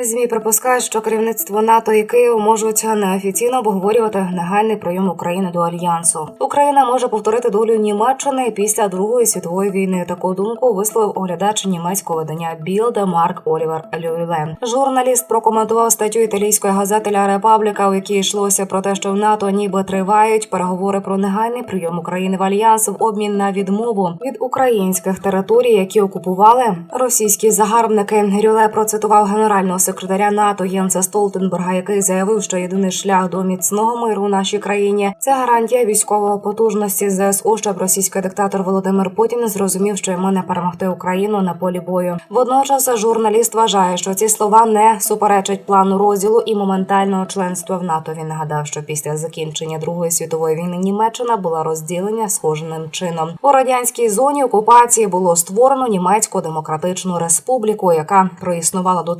Змі припускають, що керівництво НАТО і Київ можуть неофіційно обговорювати негайний прийом України до альянсу. Україна може повторити долю Німеччини після Другої світової війни. Таку думку висловив оглядач німецького видання Білда Марк Олівер Люйлен. Журналіст прокоментував статтю італійської газети «Ля Репабліка, в якій йшлося про те, що в НАТО ніби тривають переговори про негайний прийом України в альянс в обмін на відмову від українських територій, які окупували російські загарбники. Рюле процитував генерального секретаря НАТО Єнса Столтенберга, який заявив, що єдиний шлях до міцного миру в нашій країні це гарантія військової потужності ЗСУ, щоб російський диктатор Володимир Путін зрозумів, що йому не перемогти Україну на полі бою. Водночас журналіст вважає, що ці слова не суперечать плану розділу і моментального членства в НАТО. Він нагадав, що після закінчення Другої світової війни Німеччина була розділення схоженим чином у радянській зоні окупації було створено німецьку демократичну республіку, яка проіснувала до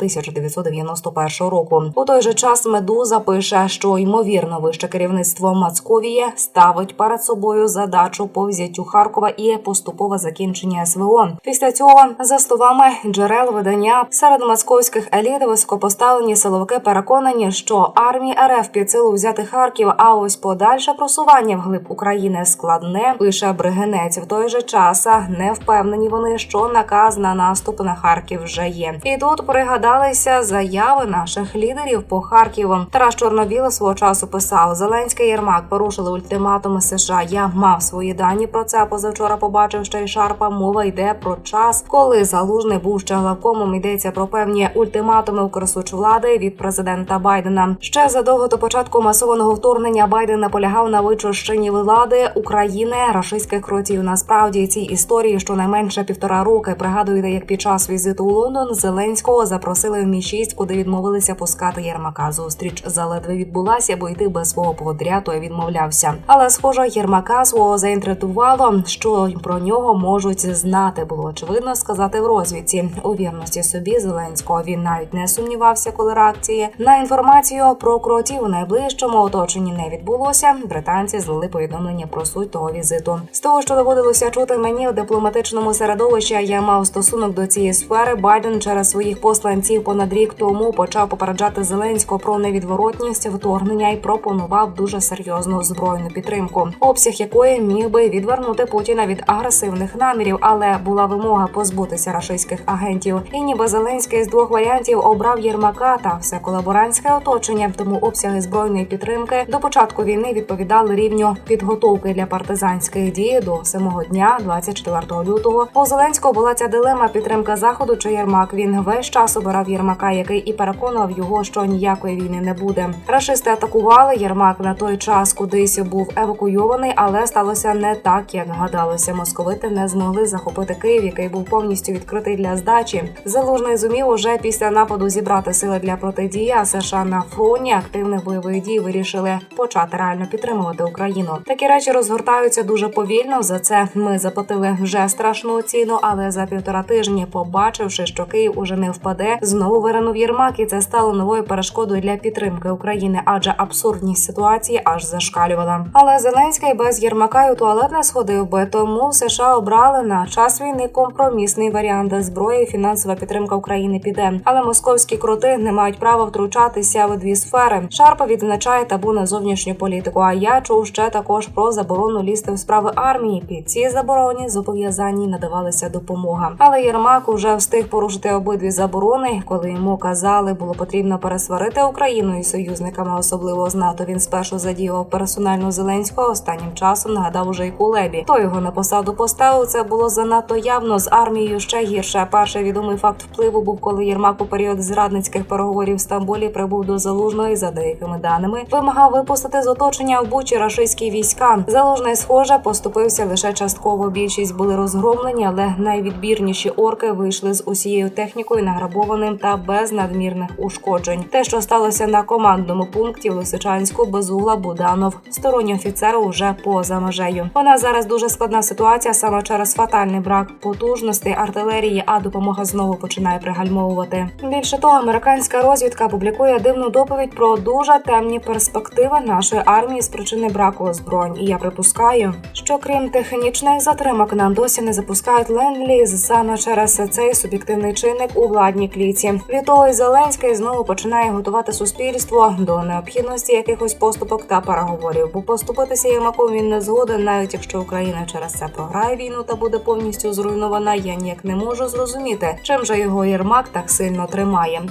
1991 року. У той же час Медуза пише, що ймовірно вище керівництво Мацковіє ставить перед собою задачу по взяттю Харкова і поступове закінчення СВО. Після цього, за словами джерел видання, серед московських еліт високопоставлені силовики переконані, що армії РФ під силу взяти Харків, а ось подальше просування вглиб України складне. Пише Бригинець. В той же час не впевнені вони, що наказ на наступ на Харків вже є. І тут пригадалися заяви наших лідерів по Харкову. Тарас Чорновіл свого часу писав: Зеленський Єрмак порушили ультиматуми США. Я мав свої дані про це. Позавчора побачив ще й Шарпа. Мова йде про час, коли залужний був ще главкомом. Йдеться про певні ультиматуми укресуч влади від президента Байдена. Ще задовго до початку масованого вторгнення Байден наполягав на вичищенні влади України рашистських кротів. Насправді цій історії щонайменше півтора роки пригадуєте, як під час візиту у Лондон Зеленського запросили в мі 6 куди відмовилися пускати Єрмака. Зустріч заледве відбулася, бо йти без свого поводря той відмовлявся. Але схоже, Єрмака свого заінтригувало, що про нього можуть знати. Було очевидно сказати в розвідці у вірності собі Зеленського. Він навіть не сумнівався, коли реакції на інформацію про кротів у найближчому оточенні не відбулося. Британці злили повідомлення про суть того візиту. З того, що доводилося чути мені в дипломатичному середовищі, я мав стосунок до цієї сфери. Байден через своїх посланців понад рік тому почав попереджати Зеленського про невідворотність вторгнення і пропонував дуже серйозну збройну підтримку, обсяг якої міг би відвернути Путіна від агресивних намірів, але була вимога позбутися рашистських агентів. І ніби Зеленський з двох варіантів обрав Єрмака та все колаборантське оточення. Тому обсяги збройної підтримки до початку війни відповідали рівню підготовки для партизанських дій до самого дня, 24 лютого. У Зеленського була ця дилема підтримка заходу чи Єрмак. Він весь час обирав Єрмака, який і переконував його, що ніякої війни не буде. Рашисти атакували Єрмак на той час, кудись був евакуйований, але сталося не так, як гадалося. Московити не змогли захопити Київ, який був повністю відкритий для здачі. Залужний зумів уже після нападу зібрати сили для протидії. А США на фроні активних бойових дій вирішили почати реально підтримувати Україну. Такі речі розгортаються дуже повільно. За це ми заплатили вже страшну ціну, але за півтора тижні, побачивши, що Київ уже не впаде, знову виринув Єрмак, і це стало новою перешкодою для підтримки України, адже абсурдність ситуації аж зашкалювала. Але Зеленський без Єрмака й у туалет не сходив би, тому США обрали на час війни компромісний варіант де зброї. Фінансова підтримка України піде. Але московські крути не мають права втручатися в дві сфери. Шарпа відзначає табу на зовнішню політику. А я чув ще також про заборону лізти в справи армії. Під ці забороні зобов'язані надавалася допомога. Але Єрмак уже встиг порушити обидві заборони, коли йому казали, було потрібно пересварити Україну із союзниками, особливо з НАТО. Він спершу задіяв персонально Зеленського. Останнім часом нагадав уже й Кулебі. Хто його на посаду поставив? Це було занадто явно з армією ще гірше. Перший відомий факт впливу був, коли Єрмак у період зрадницьких переговорів в Стамбулі прибув до залужної за деякими даними. Вимагав випустити з оточення в Бучі рашистські війська. Залужний, схоже, поступився лише частково. Більшість були розгромлені, але найвідбірніші орки вийшли з усією технікою, награбованим та без надмірних ушкоджень. Те, що сталося на командному пункті в Лисичанську, безугла Буданов, сторонні офіцери уже поза межею. Вона зараз дуже складна ситуація саме через фатальний брак потужностей артилерії, а допомога знову починає пригальмовувати. Більше того, американська розвідка публікує дивну доповідь про дуже темні перспективи нашої армії з причини браку озброєнь. І я припускаю, що крім технічних затримок нам досі не запускають ленд-ліз саме через цей суб'єктивний чинник у владній кліці. Від того, і Зеленський знову починає готувати суспільство до необхідності якихось поступок та переговорів. Бо поступитися Єрмаком він не згоден, навіть якщо Україна через це програє війну та буде повністю зруйнована. Я ніяк не можу зрозуміти, чим же його Єрмак так сильно тримає.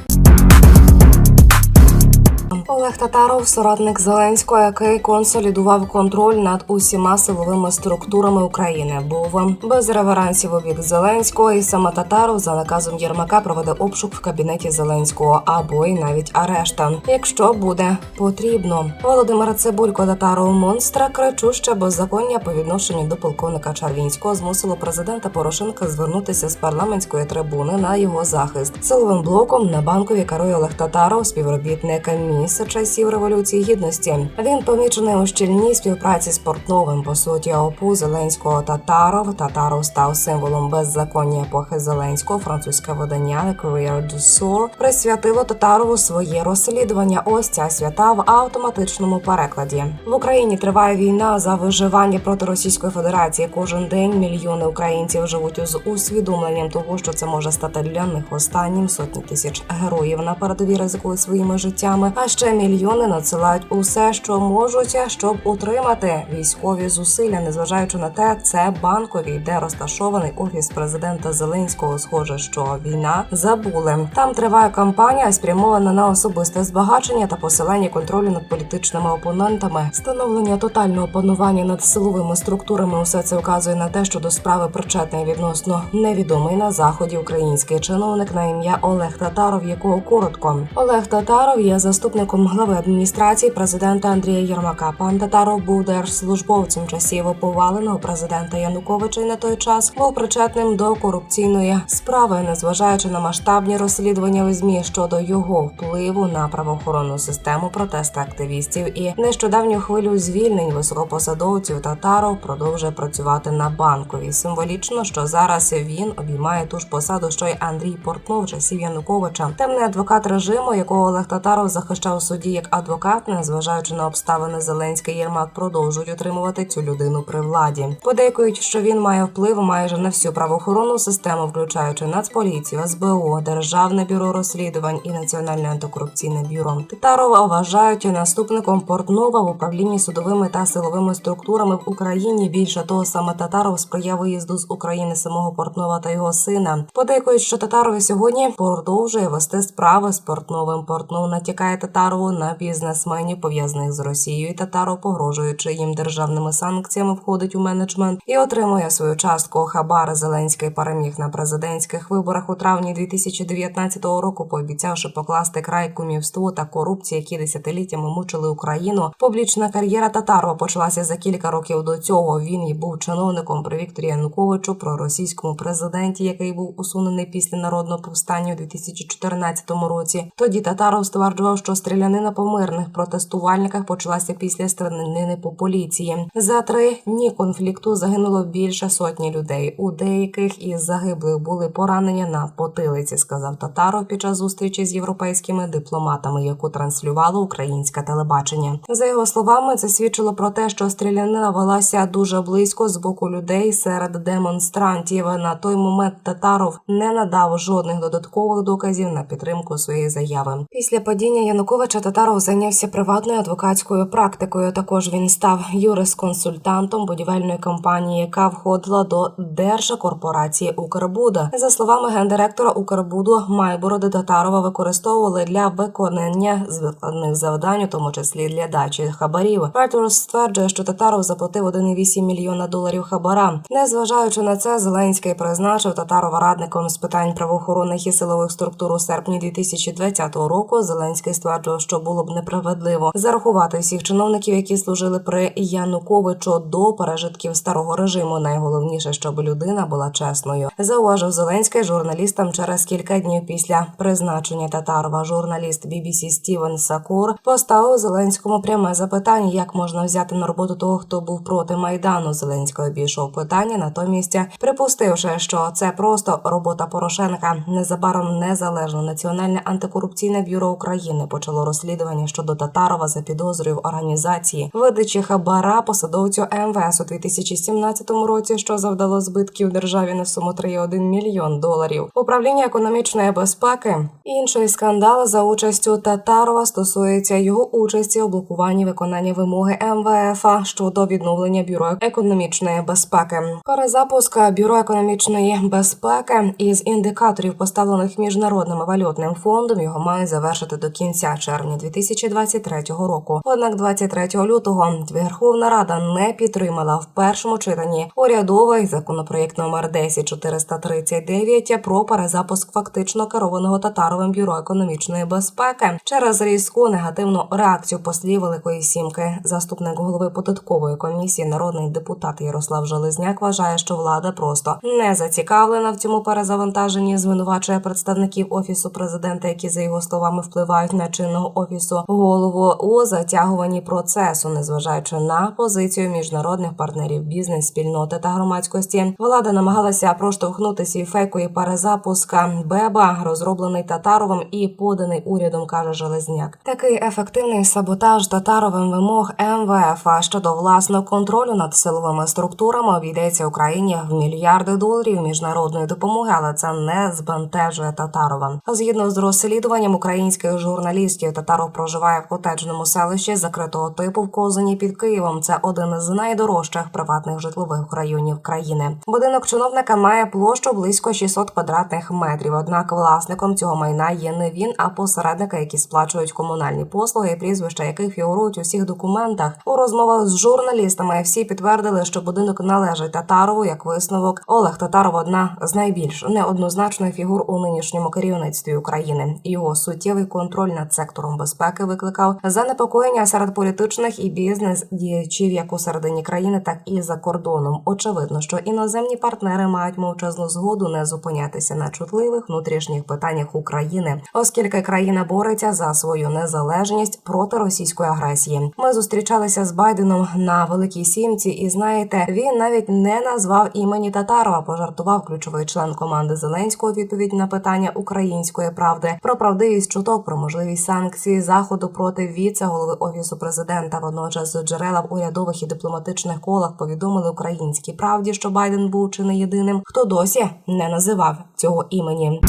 Олег Татаров, соратник Зеленського, який консолідував контроль над усіма силовими структурами України, був без реверансів у бік Зеленського, і саме Татаров за наказом Єрмака проведе обшук в кабінеті Зеленського або й навіть арешта, якщо буде потрібно. Володимира Цибулько Татаров монстра кричуще беззаконня по відношенню до полковника Чарвінського змусило президента Порошенка звернутися з парламентської трибуни на його захист силовим блоком на банкові керує Олег Татаров, співробітник міс часів революції гідності. Він помічений у щільній співпраці з Портновим. По суті, опу Зеленського Татаров. Татаров став символом беззаконня епохи Зеленського. Французьке видання The Courrier du Sud присвятило Татарову своє розслідування. Ось ця свята в автоматичному перекладі. В Україні триває війна за виживання проти Російської Федерації. Кожен день мільйони українців живуть з усвідомленням того, що це може стати для них останнім. Сотні тисяч героїв на передовій ризикують своїми життями. А ще мільйони надсилають усе, що можуть, щоб утримати військові зусилля, незважаючи на те, це банковий, де розташований офіс президента Зеленського. Схоже, що війна забули. Там триває кампанія, спрямована на особисте збагачення та посилення контролю над політичними опонентами, становлення тотального панування над силовими структурами. Усе це вказує на те, що до справи причетний відносно невідомий на заході український чиновник на ім'я Олег Татаров, якого коротко Олег Татаров є заступником глави адміністрації президента Андрія Єрмака. Пан Татаров був держслужбовцем часів поваленого президента Януковича і на той час був причетним до корупційної справи, незважаючи на масштабні розслідування в ЗМІ щодо його впливу на правоохоронну систему, протести активістів і нещодавню хвилю звільнень високопосадовців. Татаров продовжує працювати на банковій. Символічно, що зараз він обіймає ту ж посаду, що й Андрій Портнов часів Януковича, темний адвокат режиму, якого Олег Татаров захищав суді як адвокат, незважаючи на обставини Зеленський Єрмак продовжують утримувати цю людину при владі. Подейкують, що він має вплив майже на всю правоохоронну систему, включаючи Нацполіцію, СБУ, Державне бюро розслідувань і Національне антикорупційне бюро. Татарова вважають наступником Портнова в управлінні судовими та силовими структурами в Україні. Більше того, саме Татаров сприяв виїзду з України самого Портнова та його сина. Подейкують, що Татаров сьогодні продовжує вести справи з Портновим. Портнов натякає Татарову на бізнесменів пов'язаних з Росією. і Татаров, погрожуючи їм державними санкціями, входить у менеджмент і отримує свою частку. Хабар Зеленський переміг на президентських виборах у травні 2019 року, пообіцявши покласти край кумівству та корупції, які десятиліттями мучили Україну. Публічна кар'єра Татарова почалася за кілька років до цього. Він і був чиновником при Вікторі Януковичу, проросійському президенті, який був усунений після народного повстання у 2014 році. Тоді Татаров стверджував, що стрілянина по мирних протестувальниках почалася після стрілянини по поліції. За три дні конфлікту загинуло більше сотні людей. У деяких із загиблих були поранення на потилиці, сказав Татаров під час зустрічі з європейськими дипломатами, яку транслювало українське телебачення. За його словами, це свідчило про те, що стрілянина велася дуже близько з боку людей серед демонстрантів. На той момент Татаров не надав жодних додаткових доказів на підтримку своєї заяви. Після падіння Януковича Татаров зайнявся приватною адвокатською практикою. Також він став юрисконсультантом будівельної компанії, яка входила до держкорпорації Укрбуда. За словами гендиректора Укрбуду, майбороди Татарова використовували для виконання звикладних завдань, у тому числі для дачі хабарів. Reuters стверджує, що Татаров заплатив 1,8 мільйона доларів хабара. Незважаючи на це, Зеленський призначив Татарова радником з питань правоохоронних і силових структур у серпні 2020 року. Зеленський що було б неправедливо зарахувати всіх чиновників, які служили при Януковичу до пережитків старого режиму. Найголовніше, щоб людина була чесною. Зауважив Зеленський журналістам через кілька днів після призначення Татарова. Журналіст BBC Стівен Сакур поставив Зеленському пряме запитання, як можна взяти на роботу того, хто був проти майдану. Зеленський обійшов питання, натомість припустивши, що це просто робота Порошенка. Незабаром незалежне національне антикорупційне бюро України почало розслідування щодо Татарова за підозрою в організації видачі хабара посадовцю МВС у 2017 році, що завдало збитків державі на суму 3,1 мільйон доларів. Управління економічної безпеки інший скандал за участю Татарова стосується його участі у блокуванні виконання вимоги МВФ щодо відновлення бюро економічної безпеки. Перезапуск бюро економічної безпеки із індикаторів, поставлених міжнародним валютним фондом, його має завершити до кінця червня 2023 року. Однак 23 лютого Верховна Рада не підтримала в першому читанні урядовий законопроєкт номер 10439 про перезапуск фактично керованого татаровим бюро економічної безпеки через різку негативну реакцію послів Великої Сімки. Заступник голови податкової комісії, народний депутат Ярослав Железняк вважає, що влада просто не зацікавлена в цьому перезавантаженні. Звинувачує представників офісу президента, які за його словами впливають на чинного офісу голову у затягуванні процесу, незважаючи на позицію міжнародних партнерів бізнес, спільноти та громадськості. Влада намагалася проштовхнути свій фейковий перезапуск Беба, розроблений Татаровим і поданий урядом, каже Железняк. Такий ефективний саботаж Татаровим вимог МВФ щодо власного контролю над силовими структурами обійдеться Україні в мільярди доларів міжнародної допомоги, але це не збентежує Татарова. Згідно з розслідуванням українських журналістів, Татаров проживає в котеджному селищі закритого типу в Козині під Києвом. Це один з найдорожчих приватних житлових районів країни. Будинок чиновника має площу близько 600 квадратних метрів. Однак власником цього майна є не він, а посередники, які сплачують комунальні послуги, прізвища яких фігурують у всіх документах. У розмовах з журналістами всі підтвердили, що будинок належить Татарову як висновок. Олег Татаров одна з найбільш неоднозначних фігур у нинішньому керівництві України. Його суттєвий контроль над сектором безпеки викликав занепокоєння серед політичних і бізнес діячів як у середині країни, так і за кордоном. Очевидно, що іноземні партнери мають мовчазну згоду не зупинятися на чутливих внутрішніх питаннях України, оскільки країна бореться за свою незалежність проти російської агресії. Ми зустрічалися з Байденом на Великій Сімці, і знаєте, він навіть не назвав імені Татарова. Пожартував ключовий член команди Зеленського. Відповідь на питання української правди про правдивість чуток про можливість санкцій заходу проти віце-голови офісу президента. Водночас джерела в урядових і дипломатичних колах повідомили українській правді, що Байден був чи не єдиним, хто досі не називав цього імені.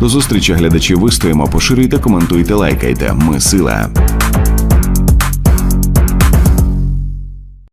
До зустрічі глядачі вистоїмо, поширюйте, коментуйте, лайкайте. Ми сила.